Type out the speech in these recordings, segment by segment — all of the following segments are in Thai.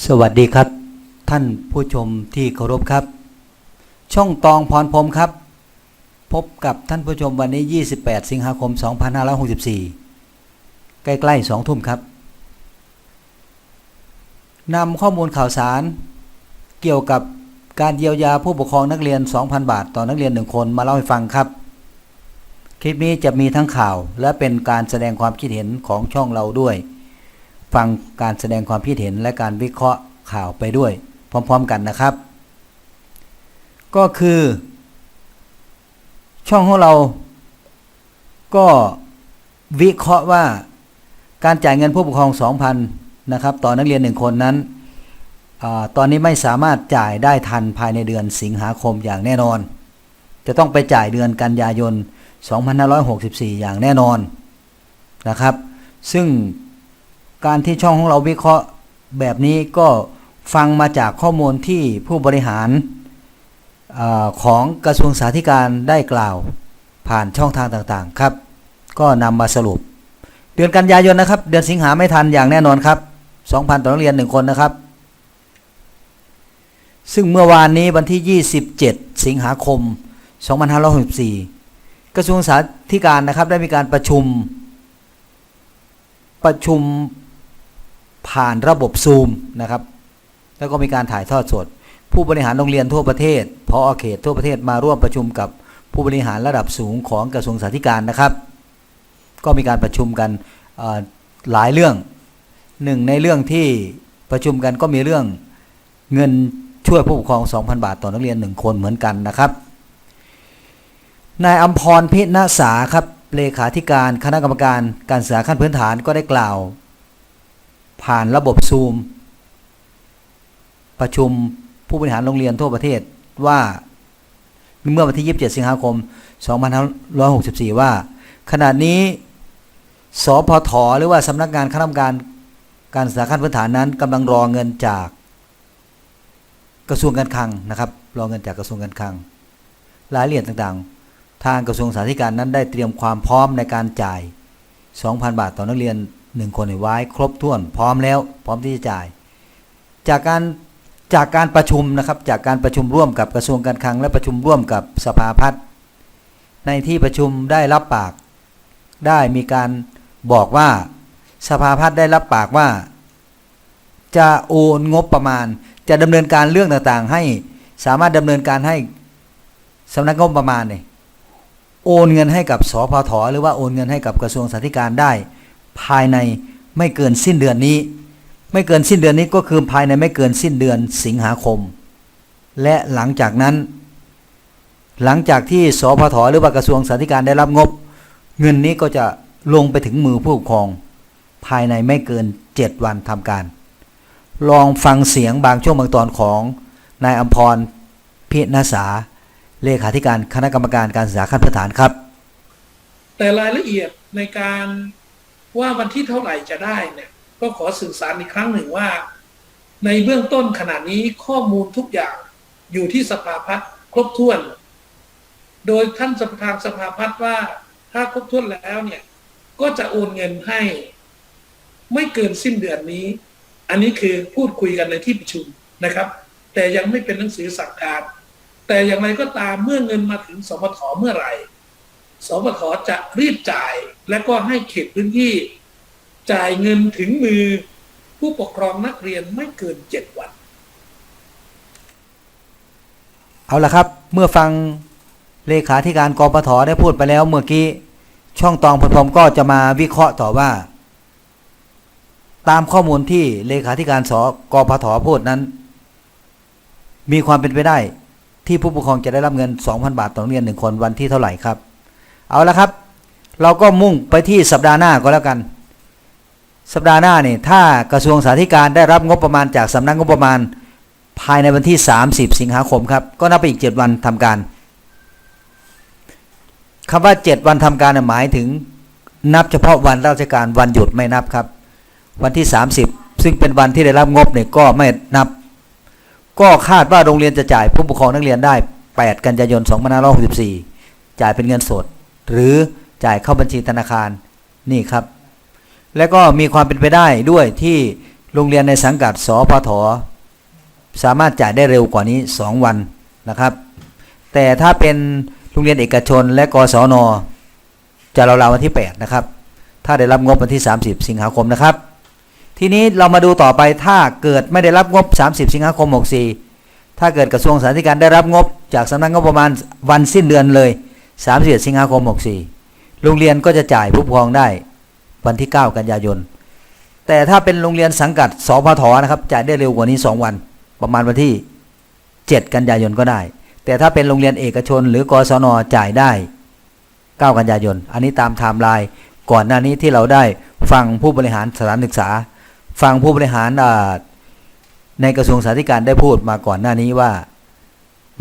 สวัสดีครับ ท่านผู้ชมที่เคารพครับ ช่องตองพรพรมครับ พบกับท่านผู้ชมวันนี้ 28 สิงหาคม 2564 ใกล้ๆ2ทุ่มครับนำข้อมูลข่าวสารเกี่ยวกับการเยียวยาผู้ปกครองนักเรียน 2,000 บาท ต่อนักเรียน1คนมาเล่าให้ฟังครับ คลิปนี้จะมีทั้งข่าวและเป็นการแสดงความคิดเห็นของช่องเราด้วย ฟังการแสดงความคิดเห็นและการวิเคราะห์ข่าวไปด้วย พร้อม ๆ กันนะครับ ก็คือ ช่องของเรา ก็วิเคราะห์ว่าการจ่ายเงินผู้ปกครอง 2,000 นะครับ ต่อนักเรียนหนึ่งคนนั้นอตอนนี้ไม่สามารถจ่ายได้ทันภายในเดือนสิงหาคมอย่างแน่นอน จะต้องไปจ่ายเดือนกันยายน 2564 อย่างแน่นอนนะครับ ซึ่ง การที่ช่องของเราวิเคราะห์แบบนี้ก็ฟังมาจากข้อมูลที่ผู้บริหารอของกระทรวงสาธการได้กล่าวผ่านช่องทางต่างๆครับ ก็นำมาสรุป เดือนกันยายนนะครับ เดือนสิงหาไม่ทันอย่างแน่นอนครับ 2,000ต่อนักเรียน 1 คนนะครับ ซึ่งเมื่อวานนี้วันที่ 27 สิงหาคม 2564 กระทรวงสาธการนะครับได้มีการประชุมประชุม ผ่านระบบซูมนะครับ แล้วก็มีการถ่ายทอดสด ผู้บริหารโรงเรียนทั่วประเทศพอเขตทั่วประเทศมาร่วมประชุมกับผู้บริหารระดับสูงของกระทรวงสาธการนะครับ ก็มีการประชุมกันหลายเรื่องหนึ่งในเรื่องที่ประชุมกันก็มีเรื่องเงินช่วยผู้ปกครอง 2,000 บาทต่อนักเรียน 1 คนเหมือนกันนะครับ นายอัมพรพิณสาครับเลขาธิการคณะกรรมการการศึกษาขั้นพื้นฐานก็ได้กล่าว ผ่านระบบซูม ประชุมผู้บริหารโรงเรียนทั่วประเทศว่าเมื่อวันที่ 27 สิงหาคม 2564 ว่า ขณะนี้สพทหรือว่าสำนักงานคณะกรรมการการศึกษาขั้นพื้นฐานนั้นกำลังรอเงินจากกระทรวงการคลังนะครับ รอเงินจากกระทรวงการคลัง รายละเอียดต่างๆ ทางกระทรวงสาธารณสุขนั้นได้เตรียมความพร้อมในการจ่าย 2,000 บาทต่อนักเรียน 1คนไว้ครบถ้วน พร้อมแล้ว พร้อมที่จะจ่าย จากการจากการประชุมนะครับ จากการประชุมร่วมกับกระทรวงการคลัง และประชุมร่วมกับสภาพัฒน์ในที่ประชุมได้รับปาก ได้มีการบอกว่าสภาพัฒน์ได้รับปากว่า จะโอนงบประมาณ จะดำเนินการเรื่องต่างๆ ให้สามารถดำเนินการให้สำนักงบประมาณเนี่ยโอนเงินให้กับสพทหรือว่าโอนเงินให้กับกระทรวงสาธารณสุขได้ ภายในไม่เกินสิ้นเดือนนี้ ไม่เกินสิ้นเดือนนี้ก็คือภายในไม่เกินสิ้นเดือนสิงหาคม และหลังจากนั้น หลังจากที่สพทหรือว่ากระทรวงสาธารณสุขได้รับงบ เงินนี้ก็จะลงไปถึงมือผู้ปกครอง ภายในไม่เกิน 7 วันทำการ ลองฟังเสียงบางช่วงบางตอนของนายอัมพรพิณสาเลขาธิการคณะกรรมการการศึกษาขั้นพื้นฐานครับ แต่รายละเอียดในการ ว่าวันที่เท่าไหร่จะได้เนี่ย ก็ขอสื่อสารอีกครั้งหนึ่งว่า ในเบื้องต้นขณะนี้ข้อมูลทุกอย่างอยู่ที่สภาพัฒน์ครบถ้วน โดยท่านสภาทางสภาพัฒน์ว่าถ้าครบถ้วนแล้วเนี่ย ก็จะโอนเงินให้ ไม่เกินสิ้นเดือนนี้ อันนี้คือพูดคุยกันในที่ประชุมนะครับ แต่ยังไม่เป็นหนังสือสั่งการ แต่อย่างไรก็ตามเมื่อเงินมาถึงสมทเมื่อไหร่ สปทจะรีบจ่าย และก็ให้เขตพื้นที่ จ่ายเงินถึงมือ ผู้ปกครองนักเรียนไม่เกินเจ็ดวัน เอาละครับ เมื่อฟังเลขาธิการกรปทได้พูดไปแล้วเมื่อกี้ ช่องตองพลพรมก็จะมาวิเคราะห์ต่อว่า ตามข้อมูลที่เลขาธิการสกปทพูดนั้น มีความเป็นไปได้ที่ผู้ปกครองจะได้รับเงิน 2,000 บาทต่อเรียนหนึ่งคนวันที่เท่าไหร่ครับ เอาละครับ เราก็มุ่งไปที่สัปดาห์หน้าก็แล้วกัน สัปดาห์หน้านี่ถ้ากระทรวงสาธารณสุขได้รับงบประมาณจากสำนักงบประมาณ ภายในวันที่ 30 สิงหาคมครับก็นับไปอีก 7 วันทำการคำว่า 7 วันทำการหมายถึงนับเฉพาะวันราชการวันหยุดไม่นับครับ วันที่ 30 ซึ่งเป็นวันที่ได้รับงบเนี่ยก็ไม่นับ ก็คาดว่าโรงเรียนจะจ่ายผู้ปกครองนักเรียนได้ 8 กันยายน 2564 จ่ายเป็นเงินสด หรือจ่ายเข้าบัญชีธนาคารนี่ครับ และก็มีความเป็นไปได้ด้วยที่โรงเรียนในสังกัดสพทสามารถจ่ายได้เร็วกว่านี้ 2 วันนะครับ แต่ถ้าเป็นโรงเรียนเอกชนและกศนจะราวๆวันที่ 8 นะครับ ถ้าได้รับงบวันที่ 30 สิงหาคมนะครับ ทีนี้เรามาดูต่อไปถ้าเกิดไม่ได้รับงบ 30 สิงหาคม 64 ถ้าเกิดกระทรวงสาธารณสุขได้รับงบจากสำนักงบประมาณวันสิ้นเดือนเลย 31สิบสิงหาคม64โรงเรียนก็จะจ่ายผู้ปกครองได้วันที่9กันยายน แต่ถ้าเป็นโรงเรียนสังกัดสพทนะครับจ่ายได้เร็วกว่านี้2วัน ประมาณวันที่7กันยายนก็ได้ แต่ถ้าเป็นโรงเรียนเอกชน หรือกศนจ่ายได้9กันยายน อันนี้ตามไทม์ไลน์ก่อนหน้านี้ที่เราได้ฟังผู้บริหารสถานศึกษา ฟังผู้บริหารในกระทรวงสาธารณสุขได้พูดมาก่อนหน้านี้ว่า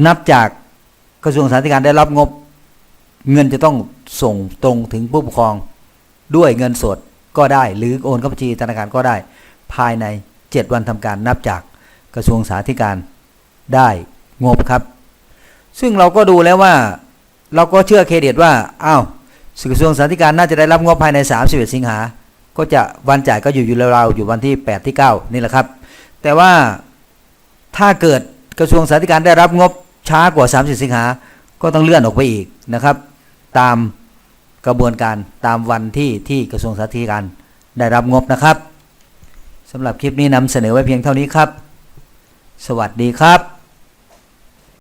นับจากกระทรวงสาธารณสุขได้รับงบ เงินจะต้องส่งตรงถึงผู้ปกครองด้วยเงินสดก็ได้ หรือโอนเข้าบัญชีธนาคารก็ได้ ภายใน 7 วันทำการนับจากกระทรวงสาธารณสุขได้งบครับ ซึ่งเราก็ดูแล้วว่าเราก็เชื่อเครดิตว่าอ้าวกระทรวงสาธารณสุขน่าจะได้รับงบภายใน 31 สิงหา ก็จะวันจ่ายก็อยู่อยู่ราวๆอยู่วันที่ 8 ที่ 9 นี่แหละครับ แต่ว่าถ้าเกิดกระทรวงสาธารณสุขได้รับงบช้ากว่า 30 สิงหา ก็ต้องเลื่อนออกไปอีกนะครับ ตามกระบวนการตามวันที่ที่กระทรวงสาธารณสุขได้รับงบนะครับสำหรับคลิปนี้นำเสนอไว้เพียงเท่านี้ครับ สวัสดีครับ